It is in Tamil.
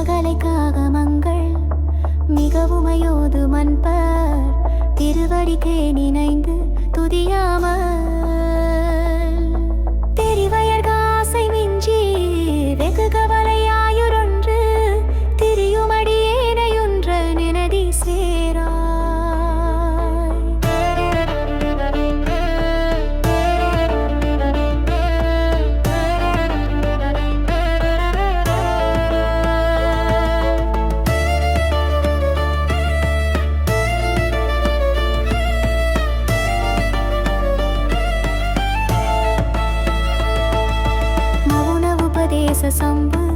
சிவகலைக்காக மங்கள் மிகவுமையோது மண்பர் திருவடிக்கே நினைந்து துதியாமல் சம்பா